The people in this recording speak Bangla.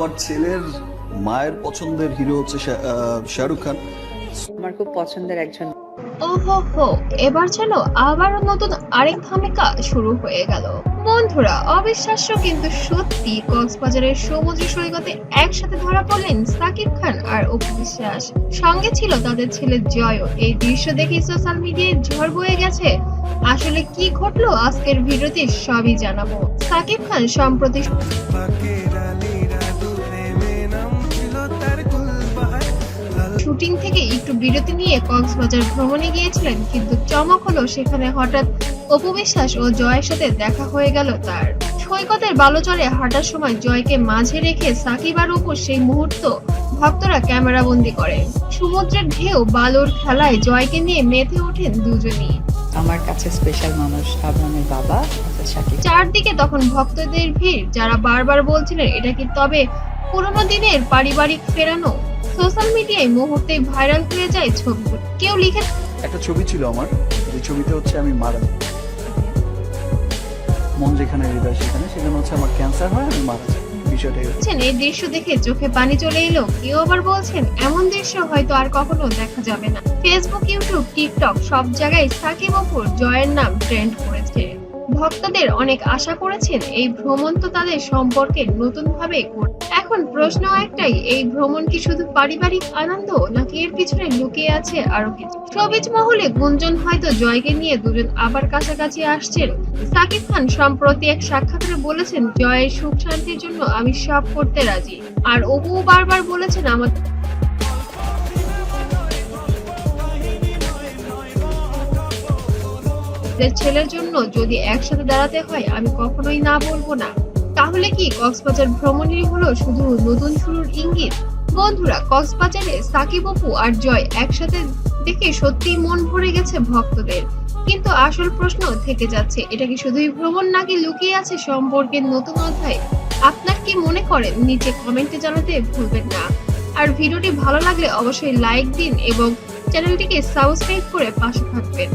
আমার ছেলের মায়ের পছন্দের হিরো হচ্ছে শাহরুখ খান। আমার খুব পছন্দের একজন। ওহো হো এবার যেন আবারও নতুন আরেক ধামিকা শুরু হয়ে গেল। বন্ধুরা অবিশ্বাস্য কিন্তু সত্যি কক্সবাজারের সমুদ্র সৈকতে একসাথে ধরা পড়লেন সাকিব খান আর অপু বিশ্বাস। সঙ্গে ছিল তাদের ছেলে জয়ও। এই দৃশ্য দেখে সোশ্যাল মিডিয়ায় ঝড় বয়ে গেছে। আসলে কি ঘটলো আজকের ভিডিওতে সবই জানাব। সাকিব খান সম্প্রতি শুটিং থেকে একটু বিরতি নিয়ে কক্সবাজার ভ্রমণে গিয়েছিলেন কিন্তু চমক হলো সেখানে হঠাৎ অপু বিশ্বাস ও জয়ের সাথে দেখা হয়ে গেল তার। সৈকতের বালুচরে হাঁটার সময় জয়কে মাঝে রেখে সাকিব আর অপু সেই মুহূর্ত ভক্তরা ক্যামেরা বন্দি করে। সমুদ্রের ঢেউ বালুর খেলায় জয়কে নিয়ে মেতে ওঠেন দুজনই। আমার কাছে স্পেশাল মানুষ আবরামের বাবা চারদিকে তখন ভক্তদের ভিড় যারা বারবার বলছিলেন এটা কি তবে পুরোনো দিনের পারিবারিক ফেরানো? সোশ্যাল মিডিয়ায় মুহূর্তেই ভাইরাল হয়ে যায় ছবিগুলো। কেউ লিখে একটা ছবি ছিল আমার যে ছবিতে হচ্ছে আমি মারা মন যেখানে হৃদয় সেখানে সেখানে হচ্ছে আমার ক্যান্সার হয় আমি মারা যাই। বিষয়টাই হচ্ছে। এই দৃশ্য দেখে চোখে পানি চলে এলো। কেউ আবার বলছেন এমন দৃশ্য হয়তো আর কখনো দেখা যাবে না। ফেসবুক ইউটিউব টিকটক সব জায়গায় সাকিব অপুর জয়ের নাম ট্রেন্ড করেছে। ভক্তদের অনেক আশা করেছেন এই ভ্রমণ তো তাদের সম্পর্কে নতুন ভাবে এখন প্রশ্ন একটাই, এই ভ্রমণ কি শুধু পারিবারিক আনন্দ নাকি এর পিছনে লুকিয়ে আছে আরও কিছু? সবিজ মহলে গুঞ্জন হয়তো জয়কে নিয়ে দুজন আবার কাছাকাছি আসছেন। সাকিব খান সম্প্রতি এক সাক্ষাৎকারে বলেছেন, জয়ের সুখ শান্তির জন্য আমি সব করতে রাজি। আর অপু বারবার বলেছেন, আমার আমাদের ছেলের জন্য যদি একসাথে দাঁড়াতে হয়, আমি কখনোই না বলব না। তাহলে কি কক্সবাজার ভ্রমণই হলো শুধু নতুন শুরুর ইঙ্গিত? বন্ধুরা, কক্সবাজারে সাকিব অপু আর জয় একসাথে দেখে সত্যিই মন ভরে গেছে ভক্তদের। কিন্তু আসল প্রশ্ন থেকে যাচ্ছে, এটা কি শুধুই ভ্রমণ নাকি লুকিয়ে আছে সম্পর্কের নতুন অধ্যায়? আপনার কি মনে করেন, নিচে কমেন্টে জানাতে ভুলবেন না। আর ভিডিওটি ভালো লাগলে অবশ্যই লাইক দিন এবং চ্যানেলটিকে সাবস্ক্রাইব করে পাশে থাকবেন।